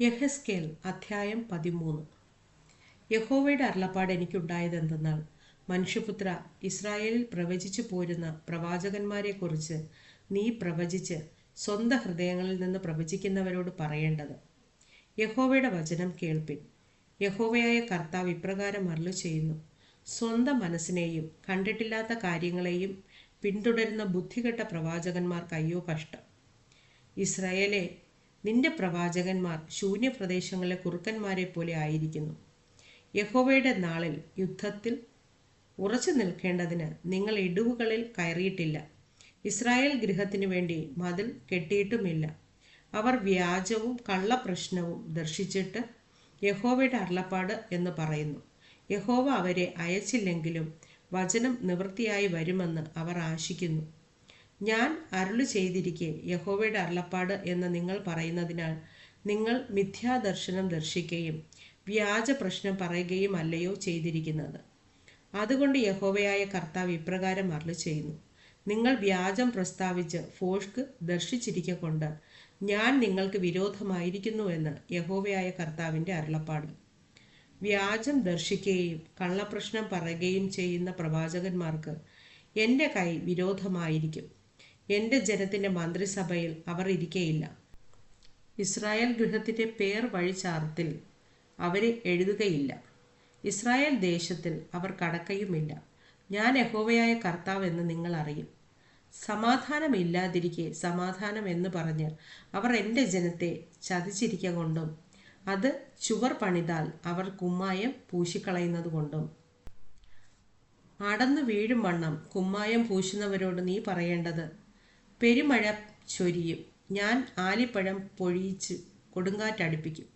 യഹസ്കേൽ അധ്യായം പതിമൂന്ന്. യഹോവയുടെ അരുളപ്പാട് എനിക്കുണ്ടായതെന്തെന്നാൽ മനുഷ്യപുത്ര ഇസ്രായേലിൽ പ്രവചിച്ചു പോരുന്ന പ്രവാചകന്മാരെക്കുറിച്ച് നീ പ്രവചിച്ച് സ്വന്തം ഹൃദയങ്ങളിൽ നിന്ന് പ്രവചിക്കുന്നവരോട് പറയേണ്ടത്. യഹോവയുടെ വചനം കേൾപ്പിൻ. യഹോവയായ കർത്താവ് ഇപ്രകാരം അരുള ചെയ്യുന്നു സ്വന്തം മനസ്സിനെയും കണ്ടിട്ടില്ലാത്ത കാര്യങ്ങളെയും പിന്തുടരുന്ന ബുദ്ധികെട്ട പ്രവാചകന്മാർക്ക് അയ്യോ കഷ്ടം. ഇസ്രായേലെ നിന്റെ പ്രവാചകന്മാർ ശൂന്യപ്രദേശങ്ങളിലെ കുറുക്കന്മാരെ പോലെ ആയിരിക്കുന്നു. യഹോവയുടെ നാളിൽ യുദ്ധത്തിൽ ഉറച്ചു നിൽക്കേണ്ടതിന് നിങ്ങൾ ഇടിവുകളിൽ കയറിയിട്ടില്ല. ഇസ്രായേൽ ഗൃഹത്തിനു വേണ്ടി മതിൽ കെട്ടിയിട്ടുമില്ല. അവർ വ്യാജവും കള്ളപ്രശ്നവും ദർശിച്ചിട്ട് യഹോവയുടെ അരുളപ്പാട് എന്ന് പറയുന്നു. യഹോവ അവരെ അയച്ചില്ലെങ്കിലും വചനം നിവൃത്തിയായി വരുമെന്ന് അവർ ആശിക്കുന്നു. ഞാൻ അരുളി ചെയ്തിരിക്കെ യഹോവയുടെ അരുളപ്പാട് എന്ന് നിങ്ങൾ പറയുന്നതിനാൽ നിങ്ങൾ മിഥ്യാദർശനം ദർശിക്കുകയും വ്യാജ പ്രശ്നം പറയുകയും അല്ലയോ ചെയ്തിരിക്കുന്നത്. അതുകൊണ്ട് യഹോവയായ കർത്താവ് ഇപ്രകാരം അരുളി ചെയ്യുന്നു. നിങ്ങൾ വ്യാജം പ്രസ്താവിച്ച് ഫോഷ്ക്ക് ദർശിച്ചിരിക്കൊണ്ട് ഞാൻ നിങ്ങൾക്ക് വിരോധമായിരിക്കുന്നുവെന്ന് യഹോവയായ കർത്താവിന്റെ അരുളപ്പാട്. വ്യാജം ദർശിക്കുകയും കള്ളപ്രശ്നം പറയുകയും ചെയ്യുന്ന പ്രവാചകന്മാർക്ക് എന്റെ കൈ വിരോധമായിരിക്കും. എന്റെ ജനത്തിന്റെ മന്ത്രിസഭയിൽ അവർ ഇരിക്കയില്ല. ഇസ്രായേൽ ഗൃഹത്തിന്റെ പേർ വഴിചാർത്തിൽ അവരെ എഴുതുകയില്ല. ഇസ്രായേൽ ദേശത്തിൽ അവർ കടക്കയുമില്ല. ഞാൻ യഹോവയായ കർത്താവ് എന്ന് നിങ്ങൾ അറിയും. സമാധാനമില്ലാതിരിക്കെ സമാധാനം എന്ന് പറഞ്ഞ് അവർ എന്റെ ജനത്തെ ചതിച്ചിരിക്ക കൊണ്ടും അത് ചുവർ പണിതാൽ അവർ കുമ്മായം പൂശിക്കളയുന്നത് കൊണ്ടും. അടന്നു വീഴും വണ്ണം കുമ്മായം പൂശുന്നവരോട് നീ പറയേണ്ടത് പെരുമഴ ചൊരിയും. ഞാൻ ആലിപ്പഴം പൊഴിയിച്ച് കൊടുങ്കാറ്റടിപ്പിക്കും.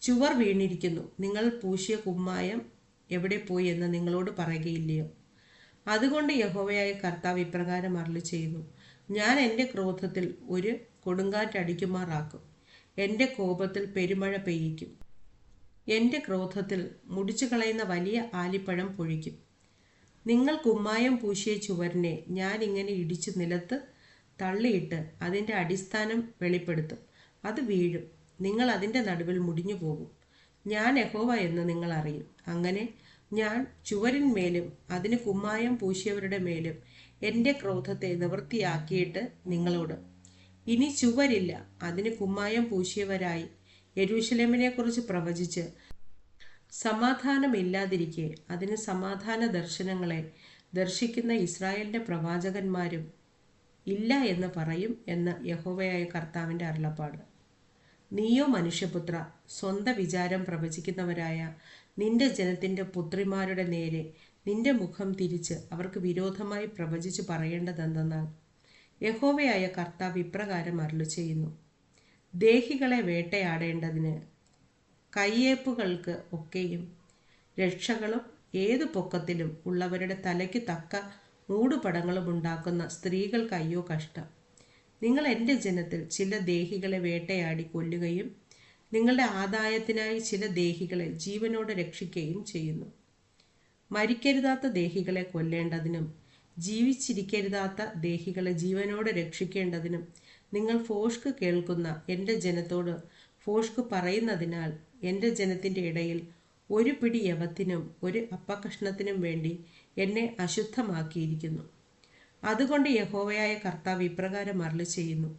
ചുവർ വീണിരിക്കുന്നു. നിങ്ങൾ പൂശിയ കുമ്മായം എവിടെ പോയി എന്ന് നിങ്ങളോട് പറയുകയില്ലയോ? അതുകൊണ്ട് യഹോവയായ കർത്താവ് ഇപ്രകാരം അരളി ചെയ്യുന്നു. ഞാൻ എന്റെ ക്രോധത്തിൽ ഒരു കൊടുങ്കാറ്റടിക്കുമാറാക്കും. എന്റെ കോപത്തിൽ പെരുമഴ പെയ്യിക്കും. എന്റെ ക്രോധത്തിൽ മുടിച്ചു കളയുന്ന വലിയ ആലിപ്പഴം പൊഴിക്കും. നിങ്ങൾ കുമ്മായം പൂശിയ ചുവരിനെ ഞാൻ ഇങ്ങനെ ഇടിച്ചു നിലത്ത് തള്ളിയിട്ട് അതിന്റെ അടിസ്ഥാനം വെളിപ്പെടുത്തും. അത് വീഴും. നിങ്ങൾ അതിന്റെ നടുവിൽ മുടിഞ്ഞു പോകും. ഞാൻ യഹോവ എന്ന് നിങ്ങൾ അറിയും. അങ്ങനെ ഞാൻ ചുവരിന്മേലും അതിന് കുമ്മായം പൂശിയവരുടെ മേലും എന്റെ ക്രോധത്തെ നിവൃത്തിയാക്കിയിട്ട് നിങ്ങളോട് ഇനി ചുവരില്ല അതിന് കുമ്മായം പൂശിയവരായി യെരൂശലേമിനെ കുറിച്ച് പ്രവചിച്ച് സമാധാനമില്ലാതിരിക്കെ അതിന് സമാധാന ദർശനങ്ങളെ ദർശിക്കുന്ന ഇസ്രായേലിന്റെ പ്രവാചകന്മാരും ഇല്ല എന്ന് പറയും എന്ന് യഹോവയായ കർത്താവിന്റെ അരുളപ്പാട്. നീയോ മനുഷ്യപുത്ര സ്വന്ത വിചാരം പ്രവചിക്കുന്നവരായ നിന്റെ ജനത്തിന്റെ പുത്രിമാരുടെ നേരെ നിന്റെ മുഖം തിരിച്ച് അവർക്ക് വിരോധമായി പ്രവചിച്ചു പറയേണ്ടതെന്തെന്നാൽ യഹോവയായ കർത്താവ് ഇപ്രകാരം അരുളു ചെയ്യുന്നു ദേഹികളെ വേട്ടയാടേണ്ടതിന് കയ്യേപ്പുകൾക്ക് ഒക്കെയും രക്ഷകളും ഏതു പൊക്കത്തിലും ഉള്ളവരുടെ തലയ്ക്ക് തക്ക മൂടുപടങ്ങളും ഉണ്ടാക്കുന്ന സ്ത്രീകൾക്ക് അയ്യോ കഷ്ടം. നിങ്ങൾ എന്റെ ജനത്തിൽ ചില ദേഹികളെ വേട്ടയാടി കൊല്ലുകയും നിങ്ങളുടെ ആദായത്തിനായി ചില ദേഹികളെ ജീവനോടെ രക്ഷിക്കുകയും ചെയ്യുന്നു. മരിക്കരുതാത്ത ദേഹികളെ കൊല്ലേണ്ടതിനും ജീവിച്ചിരിക്കരുതാത്ത ദേഹികളെ ജീവനോടെ രക്ഷിക്കേണ്ടതിനും നിങ്ങൾ ഫോഷ്ക്ക് കേൾക്കുന്ന എന്റെ ജനത്തോട് ഫോഷ്ക്ക് പറയുന്നതിനാൽ എന്റെ ജനത്തിന്റെ ഇടയിൽ ഒരു പിടി യവത്തിനും ഒരു അപ്പകഷ്ണത്തിനും വേണ്ടി എന്നെ അശുദ്ധമാക്കിയിരിക്കുന്നു. അതുകൊണ്ട് യഹോവയായ കർത്താവ് ഇപ്രകാരം അരളി ചെയ്യുന്നു.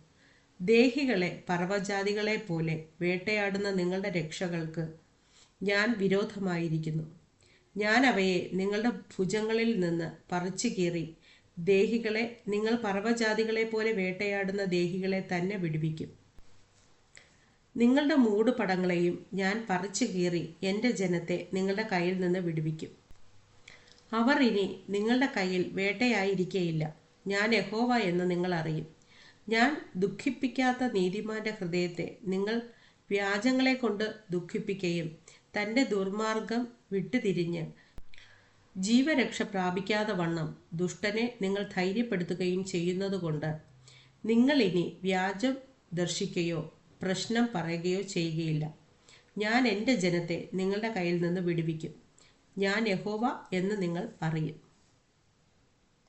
ദേഹികളെ പർവജാതികളെ പോലെ വേട്ടയാടുന്ന നിങ്ങളുടെ രക്ഷകൾക്ക് ഞാൻ വിരോധമായിരിക്കുന്നു. ഞാൻ അവയെ നിങ്ങളുടെ ഭുജങ്ങളിൽ നിന്ന് പറിച്ചു കീറി ദേഹികളെ നിങ്ങൾ പർവജാതികളെ പോലെ വേട്ടയാടുന്ന ദേഹികളെ തന്നെ വിടുവിക്കും. നിങ്ങളുടെ മൂടുപടങ്ങളെയും ഞാൻ പറിച്ചു കീറി എന്റെ ജനത്തെ നിങ്ങളുടെ കയ്യിൽ നിന്ന് വിടുവിക്കും. അവർ ഇനി നിങ്ങളുടെ കയ്യിൽ വേട്ടയായിരിക്കേയില്ല. ഞാൻ യഹോവ എന്ന് നിങ്ങൾ അറിയും. ഞാൻ ദുഃഖിപ്പിക്കാത്ത നീതിമാന്റെ ഹൃദയത്തെ നിങ്ങൾ വ്യാജങ്ങളെ കൊണ്ട് ദുഃഖിപ്പിക്കുകയും തന്റെ ദുർമാർഗം വിട്ടുതിരിഞ്ഞ് ജീവരക്ഷ പ്രാപിക്കാതെ വണ്ണം ദുഷ്ടനെ നിങ്ങൾ ധൈര്യപ്പെടുത്തുകയും ചെയ്യുന്നതുകൊണ്ട് നിങ്ങൾ ഇനി വ്യാജം ദർശിക്കുകയോ പ്രശ്നം പറയുകയോ ചെയ്യുകയില്ല. ഞാൻ എന്റെ ജനത്തെ നിങ്ങളുടെ കയ്യിൽ നിന്ന് വിടുവിക്കും. ഞാൻ യഹോവ എന്ന് നിങ്ങൾ അറിയും